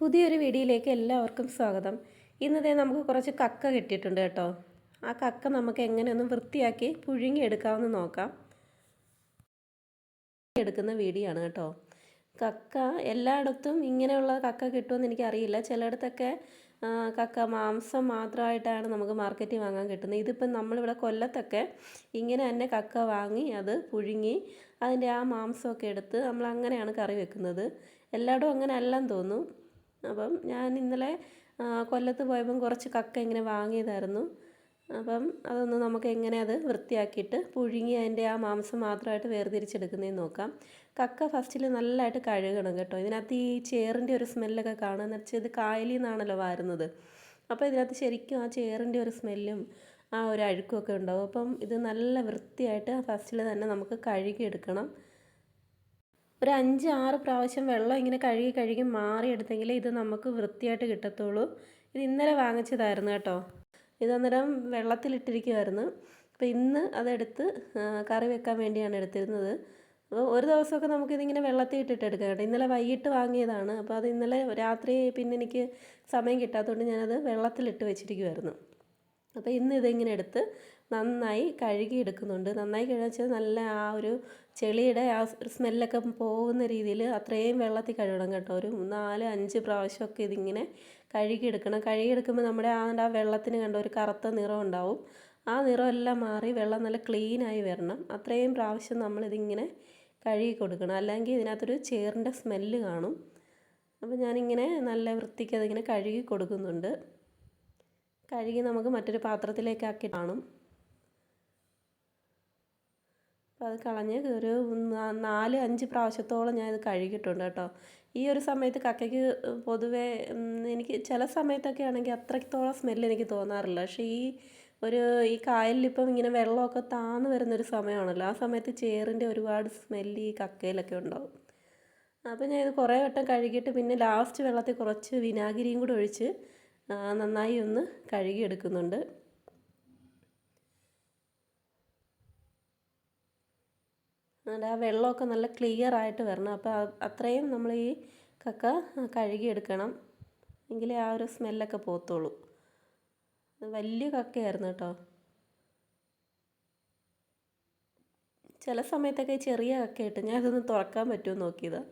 പുതിയൊരു വീഡിയോയിലേക്ക് എല്ലാവർക്കും സ്വാഗതം. ഇന്നത്തെ നമുക്ക് കുറച്ച് കക്ക കിട്ടിയിട്ടുണ്ട് കേട്ടോ. ആ കക്ക നമുക്ക് എങ്ങനെയൊന്ന് വൃത്തിയാക്കി പുഴുങ്ങി എടുക്കാമെന്ന് നോക്കാം. എടുക്കുന്ന വീഡിയോ ആണ് കേട്ടോ. കക്ക എല്ലായിടത്തും ഇങ്ങനെയുള്ള കക്ക കിട്ടുമെന്ന് എനിക്കറിയില്ല. ചിലയിടത്തൊക്കെ കക്ക മാംസം മാത്രമായിട്ടാണ് നമുക്ക് മാർക്കറ്റിൽ വാങ്ങാൻ കിട്ടുന്നത്. ഇതിപ്പം നമ്മളിവിടെ കൊല്ലത്തൊക്കെ ഇങ്ങനെ തന്നെ കക്ക വാങ്ങി അത് പുഴുങ്ങി അതിന്റെ ആ മാംസമൊക്കെ എടുത്ത് നമ്മൾ അങ്ങനെയാണ് കറി വെക്കുന്നത്. എല്ലായിടവും അങ്ങനെ അല്ലെന്ന് തോന്നുന്നു. അപ്പം ഞാൻ ഇന്നലെ കൊല്ലത്ത് പോയപ്പം കുറച്ച് കക്ക ഇങ്ങനെ വാങ്ങിയതായിരുന്നു. അപ്പം അതൊന്ന് നമുക്ക് എങ്ങനെ അത് വൃത്തിയാക്കിയിട്ട് പുഴുങ്ങി അതിന്റെ ആ മാംസം മാത്രമായിട്ട് വേർതിരിച്ചെടുക്കുന്നതെന്ന് നോക്കാം. കക്ക ഫസ്റ്റിൽ നല്ലതായിട്ട് കഴുകണം കേട്ടോ. ഇതിനകത്ത് ഈ ചേറിന്റെ ഒരു സ്മെല്ലൊക്കെ കാണുക എന്ന് വെച്ചാൽ ഇത് കായലിൽ നിന്നാണല്ലോ വാരുന്നത്. അപ്പോൾ ഇതിനകത്ത് ശരിക്കും ആ ചേറിന്റെ ഒരു സ്മെല്ലും ആ ഒരു അഴുക്കും ഒക്കെ ഉണ്ടാവും. അപ്പം ഇത് നല്ല വൃത്തിയായിട്ട് ഫസ്റ്റിൽ തന്നെ നമുക്ക് കഴുകിയെടുക്കണം. ഒരു അഞ്ച് ആറ് പ്രാവശ്യം വെള്ളം ഇങ്ങനെ കഴുകി കഴുകി മാറിയെടുത്തെങ്കിലേ ഇത് നമുക്ക് വൃത്തിയായിട്ട് കിട്ടത്തുള്ളൂ. ഇത് ഇന്നലെ വാങ്ങിച്ചതായിരുന്നു കേട്ടോ. ഇത് അന്നേരം വെള്ളത്തിലിട്ടിരിക്കുമായിരുന്നു അപ്പോൾ ഇന്ന് അതെടുത്ത് കറി വെക്കാൻ വേണ്ടിയാണ് എടുത്തിരുന്നത്. അപ്പോൾ ഒരു ദിവസമൊക്കെ നമുക്കിതിങ്ങനെ വെള്ളത്തിൽ ഇട്ടിട്ട് എടുക്കാം കേട്ടോ. ഇന്നലെ വൈകിട്ട് വാങ്ങിയതാണ്. അപ്പോൾ അത് ഇന്നലെ രാത്രി പിന്നെ എനിക്ക് സമയം കിട്ടാത്തതുകൊണ്ട് ഞാനത് വെള്ളത്തിലിട്ട് വെച്ചിരിക്കുമായിരുന്നു അപ്പോൾ ഇന്ന് ഇതിങ്ങനെ എടുത്ത് നന്നായി കഴുകി എടുക്കുന്നുണ്ട് നന്നായി വെച്ചാൽ നല്ല ആ ഒരു ചെളിയുടെ ആ സ്മെല്ലൊക്കെ പോകുന്ന രീതിയിൽ അത്രയും വെള്ളത്തിൽ കഴുകണം കേട്ടോ. ഒരു നാല് അഞ്ച് പ്രാവശ്യമൊക്കെ ഇതിങ്ങനെ കഴുകിയെടുക്കണം. കഴുകിയെടുക്കുമ്പോൾ നമ്മുടെ ആ ആ വെള്ളത്തിന് കണ്ട ഒരു കറുത്ത നിറം ഉണ്ടാവും. ആ നിറമെല്ലാം മാറി വെള്ളം നല്ല ക്ലീനായി വരണം. അത്രയും പ്രാവശ്യം നമ്മളിതിങ്ങനെ കഴുകി കൊടുക്കണം. അല്ലെങ്കിൽ ഇതിനകത്തൊരു ചേറിന്റെ സ്മെല്ല് കാണും. അപ്പോൾ ഞാനിങ്ങനെ നല്ല വൃത്തിക്ക് അതിങ്ങനെ കഴുകി കൊടുക്കുന്നുണ്ട്. കഴുകി നമുക്ക് മറ്റൊരു പാത്രത്തിലേക്ക് ആക്കി കാണും. അത് കളഞ്ഞ് ഒരു നാല് അഞ്ച് പ്രാവശ്യത്തോളം ഞാൻ ഇത് കഴുകിയിട്ടുണ്ട് കേട്ടോ. ഈ ഒരു സമയത്ത് കക്കയ്ക്ക് പൊതുവേ എനിക്ക് ചില സമയത്തൊക്കെ ആണെങ്കിൽ അത്രത്തോളം സ്മെല്ല് എനിക്ക് തോന്നാറില്ല. പക്ഷേ ഈ ഒരു ഈ കായലിലിപ്പം ഇങ്ങനെ വെള്ളമൊക്കെ താന്ന് വരുന്നൊരു സമയമാണല്ലോ. ആ സമയത്ത് ചേറിന്റെ ഒരുപാട് സ്മെല്ല് ഈ കക്കയിലൊക്കെ ഉണ്ടാവും. അപ്പോൾ ഞാൻ ഇത് കുറേ വട്ടം കഴുകിയിട്ട് പിന്നെ ലാസ്റ്റ് വെള്ളത്തിൽ കുറച്ച് വിനാഗിരിയും കൂടെ ഒഴിച്ച് നന്നായി ഒന്ന് കഴുകിയെടുക്കുന്നുണ്ട്. അതുകൊണ്ട് ആ വെള്ളമൊക്കെ നല്ല ക്ലിയർ ആയിട്ട് വരണം. അപ്പോൾ അത് അത്രയും നമ്മൾ ഈ കക്ക കഴുകിയെടുക്കണം. എങ്കിലേ ആ ഒരു സ്മെല്ലൊക്കെ പോത്തുള്ളൂ വലിയ കക്കയായിരുന്നു കേട്ടോ. ചില സമയത്തൊക്കെ ചെറിയ കക്ക ഇട്ട് ഞാൻ തുറക്കാൻ പറ്റുമോ നോക്കിയതാണ്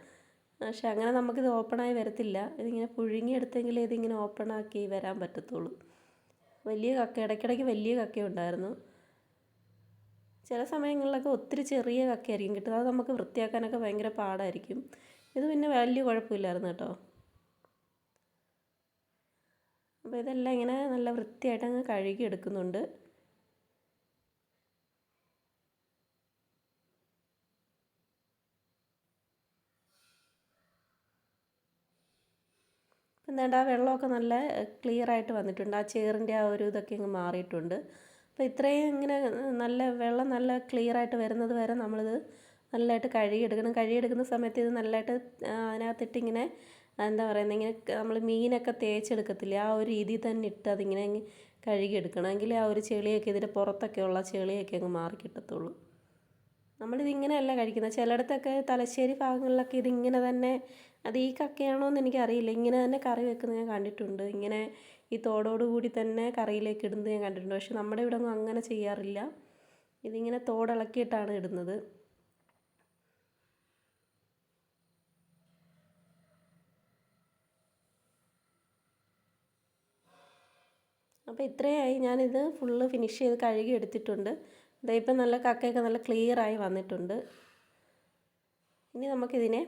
പക്ഷെ അങ്ങനെ നമുക്കിത് ഓപ്പണായി വരത്തില്ല. ഇതിങ്ങനെ പുഴുങ്ങിയെടുത്തെങ്കിലേ ഇതിങ്ങനെ ഓപ്പണാക്കി വരാൻ പറ്റത്തുള്ളൂ. വലിയ കക്ക ഇടയ്ക്കിടയ്ക്ക് വലിയ കക്ക ഉണ്ടായിരുന്നു ചില സമയങ്ങളിലൊക്കെ ഒത്തിരി ചെറിയ കക്കയായിരിക്കും കിട്ടുന്നത്. അത് നമുക്ക് വൃത്തിയാക്കാനൊക്കെ ഭയങ്കര പാടായിരിക്കും. ഇത് പിന്നെ വലിയ കുഴപ്പമില്ലായിരുന്നു കേട്ടോ. അപ്പോൾ ഇതെല്ലാം ഇങ്ങനെ നല്ല വൃത്തിയായിട്ട് അങ്ങ് കഴുകി എടുക്കുന്നുണ്ട് എന്താണ്ട് ആ വെള്ളമൊക്കെ നല്ല ക്ലിയർ ആയിട്ട് വന്നിട്ടുണ്ട്. ആ ചേറിന്റെ ആ ഒരു ഇതൊക്കെ ഇങ്ങ് മാറിയിട്ടുണ്ട്. അപ്പോൾ ഇത്രയും ഇങ്ങനെ നല്ല വെള്ളം നല്ല ക്ലിയർ ആയിട്ട് വരുന്നത് വരെ നമ്മളിത് നല്ലതായിട്ട് കഴുകിയെടുക്കണം. കഴുകിയെടുക്കുന്ന സമയത്ത് ഇത് നല്ലതായിട്ട് അതിനകത്തിട്ടിങ്ങനെ എന്താ പറയുന്നത് ഇങ്ങനെ നമ്മൾ മീനൊക്കെ തേച്ചെടുക്കത്തില്ലേ ആ ഒരു രീതിയിൽ തന്നെ ഇട്ട് അതിങ്ങനെ കഴുകിയെടുക്കണം. എങ്കിൽ ആ ഒരു ചെളിയൊക്കെ ഇതിന്റെ പുറത്തൊക്കെ ഉള്ള ചെളിയൊക്കെ അങ്ങ് മാറി കിട്ടത്തുള്ളൂ. നമ്മളിതിങ്ങനെയല്ല കഴിക്കുന്നത്. ചിലയിടത്തൊക്കെ തലശ്ശേരി ഭാഗങ്ങളിലൊക്കെ ഇതിങ്ങനെ തന്നെ അത് ഈ കക്കയാണോ എന്ന് എനിക്കറിയില്ല. ഇങ്ങനെ തന്നെ കറി വെക്കുന്നത് ഞാൻ കണ്ടിട്ടുണ്ട്. ഇങ്ങനെ ഈ കൂടി തന്നെ കറിയിലേക്ക് ഇടുന്നത് ഞാൻ കണ്ടിട്ടുണ്ട്. പക്ഷെ നമ്മുടെ ഇവിടെ ഒന്നും അങ്ങനെ ചെയ്യാറില്ല. ഇതിങ്ങനെ തോടിളക്കിയിട്ടാണ് ഇടുന്നത്. അപ്പോൾ ഇത്രയായി. ഞാനിത് ഫുള്ള് ഫിനിഷ് ചെയ്ത് കഴുകി എടുത്തിട്ടുണ്ട്. ഇപ്പം നല്ല കക്കയൊക്കെ നല്ല ക്ലിയറായി വന്നിട്ടുണ്ട്. ഇനി നമുക്കിതിനെ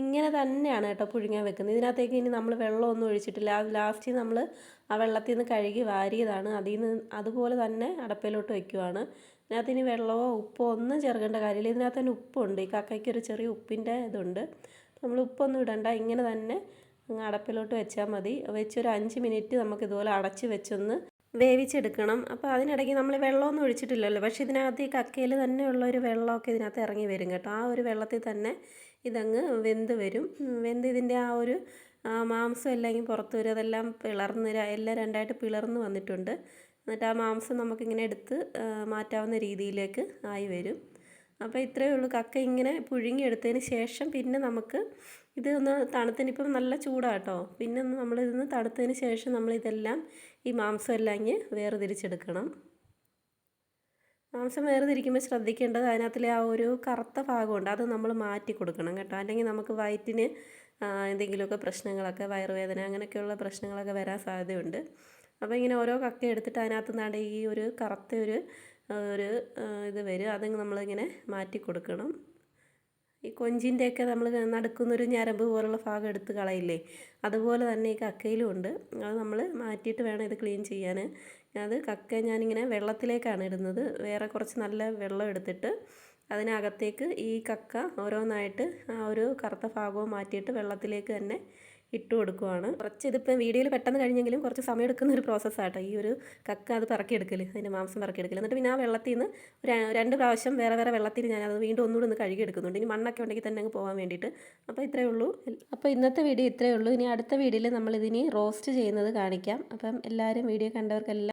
ഇങ്ങനെ തന്നെയാണ് കേട്ടോ പുഴുങ്ങാൻ വെക്കുന്നത്. ഇതിനകത്തേക്ക് ഇനി നമ്മൾ വെള്ളമൊന്നും ഒഴിച്ചിട്ടില്ല. അത് ലാസ്റ്റ് നമ്മൾ ആ വെള്ളത്തിൽ നിന്ന് കഴുകി വാരിയതാണ്. അതിൽ നിന്ന് അതുപോലെ തന്നെ അടപ്പയിലോട്ട് വയ്ക്കുവാണ് ഇതിനകത്ത് ഇനി വെള്ളമോ ഉപ്പോ ഒന്നും ചേർക്കേണ്ട കാര്യമില്ല. ഇതിനകത്ത് തന്നെ ഉപ്പുണ്ട്. ഈ കക്കയ്ക്ക് ഒരു ചെറിയ ഉപ്പിന്റെ ഇതുണ്ട്. നമ്മൾ ഉപ്പൊന്നും ഇടണ്ട. ഇങ്ങനെ തന്നെ അങ്ങ് അടപ്പിലോട്ട് വെച്ചാൽ മതി. വെച്ചൊരു അഞ്ച് മിനിറ്റ് നമുക്ക് ഇതുപോലെ അടച്ച് വെച്ചൊന്ന് വേവിച്ചെടുക്കണം. അപ്പോൾ അതിനിടയ്ക്ക് നമ്മൾ വെള്ളമൊന്നും ഒഴിച്ചിട്ടില്ലല്ലോ. പക്ഷേ ഇതിനകത്ത് ഈ കക്കയിൽ തന്നെയുള്ള ഒരു വെള്ളമൊക്കെ ഇതിനകത്ത് ഇറങ്ങി വരും കേട്ടോ. ആ ഒരു വെള്ളത്തിൽ തന്നെ ഇതങ്ങ് വെന്ത് വരും. വെന്ത് ഇതിന്റെ ആ ഒരു മാംസം എല്ലാം പുറത്ത് വരും. അതെല്ലാം പിളർന്ന് എല്ലാം രണ്ടായിട്ട് പിളർന്ന് വന്നിട്ടുണ്ട്. എന്നിട്ട് ആ മാംസം നമുക്കിങ്ങനെ എടുത്ത് മാറ്റാവുന്ന രീതിയിലേക്ക് ആയി വരും. അപ്പോൾ ഇത്രയേ ഉള്ളൂ. കക്ക ഇങ്ങനെ പുഴുങ്ങിയെടുത്തതിന് ശേഷം പിന്നെ നമുക്ക് ഇത് ഒന്ന് ഇപ്പം നല്ല ചൂടാട്ടോ. പിന്നെ ഒന്ന് നമ്മളിതൊന്ന് തണുത്തതിന് ശേഷം നമ്മളിതെല്ലാം ഈ മാംസം എല്ലാം ഇങ്ങ് വേർതിരിച്ചെടുക്കണം. മാംസം വേർതിരിക്കുമ്പോൾ ശ്രദ്ധിക്കേണ്ടത് അതിനകത്തിലെ ആ ഒരു കറുത്ത ഭാഗമുണ്ട്. അത് നമ്മൾ മാറ്റി കൊടുക്കണം കേട്ടോ. അല്ലെങ്കിൽ നമുക്ക് വയറ്റിന് എന്തെങ്കിലുമൊക്കെ പ്രശ്നങ്ങളൊക്കെ വയറുവേദന അങ്ങനെയൊക്കെയുള്ള പ്രശ്നങ്ങളൊക്കെ വരാൻ സാധ്യതയുണ്ട്. അപ്പോൾ ഇങ്ങനെ ഓരോ കക്ക എടുത്തിട്ട് അതിനകത്ത് നിന്നാണ് ഈ ഒരു കറുത്ത ഒരു ഒരു ഇത് വരും. അത് നമ്മളിങ്ങനെ മാറ്റി കൊടുക്കണം. ഈ കൊഞ്ചിന്റെയൊക്കെ നമ്മൾ നടുക്കുന്നൊരു ഞരമ്പ് പോലുള്ള ഭാഗം എടുത്ത് കളയില്ലേ? അതുപോലെ തന്നെ ഈ കക്കയിലും ഉണ്ട്. അത് നമ്മൾ മാറ്റിയിട്ട് വേണം ഇത് ക്ലീൻ ചെയ്യാൻ. അത് കക്ക ഞാനിങ്ങനെ വെള്ളത്തിലേക്കാണ് ഇടുന്നത്. വേറെ കുറച്ച് നല്ല വെള്ളം എടുത്തിട്ട് അതിനകത്തേക്ക് ഈ കക്ക ഓരോന്നായിട്ട് ആ ഒരു കറുത്ത ഭാഗവും മാറ്റിയിട്ട് വെള്ളത്തിലേക്ക് തന്നെ ഇട്ട് കൊടുക്കുവാണ്. കുറച്ച് ഇതിപ്പോൾ വീഡിയോയിൽ പെട്ടെന്ന് കഴിഞ്ഞെങ്കിലും കുറച്ച് സമയം എടുക്കുന്ന ഒരു പ്രോസസ്സാട്ടോ ഈ ഒരു കക്ക അത് പറക്കിയെടുക്കൽ അതിന്റെ മാംസം പറക്കിയെടുക്കൽ എന്നിട്ട് പിന്നെ ആ വെള്ളത്തിൽ നിന്ന് രണ്ട് പ്രാവശ്യം വേറെ വേറെ വെള്ളത്തിൽ ഞാൻ അത് വീണ്ടും ഒന്നുകൂടി ഒന്ന് കഴുകി എടുക്കുന്നുണ്ട്. ഇനി മണ്ണൊക്കെ ഉണ്ടെങ്കിൽ തന്നെ അങ്ങ് പോകാൻ വേണ്ടിയിട്ട്. അപ്പോൾ ഇത്രയേ ഉള്ളൂ. അപ്പോൾ ഇന്നത്തെ വീഡിയോ ഇത്രയേ ഉള്ളൂ. ഇനി അടുത്ത വീഡിയോയിൽ നമ്മളിതിനി റോസ്റ്റ് ചെയ്യുന്നത് കാണിക്കാം. അപ്പം എല്ലാവരും വീഡിയോ കണ്ടവർക്കെല്ലാം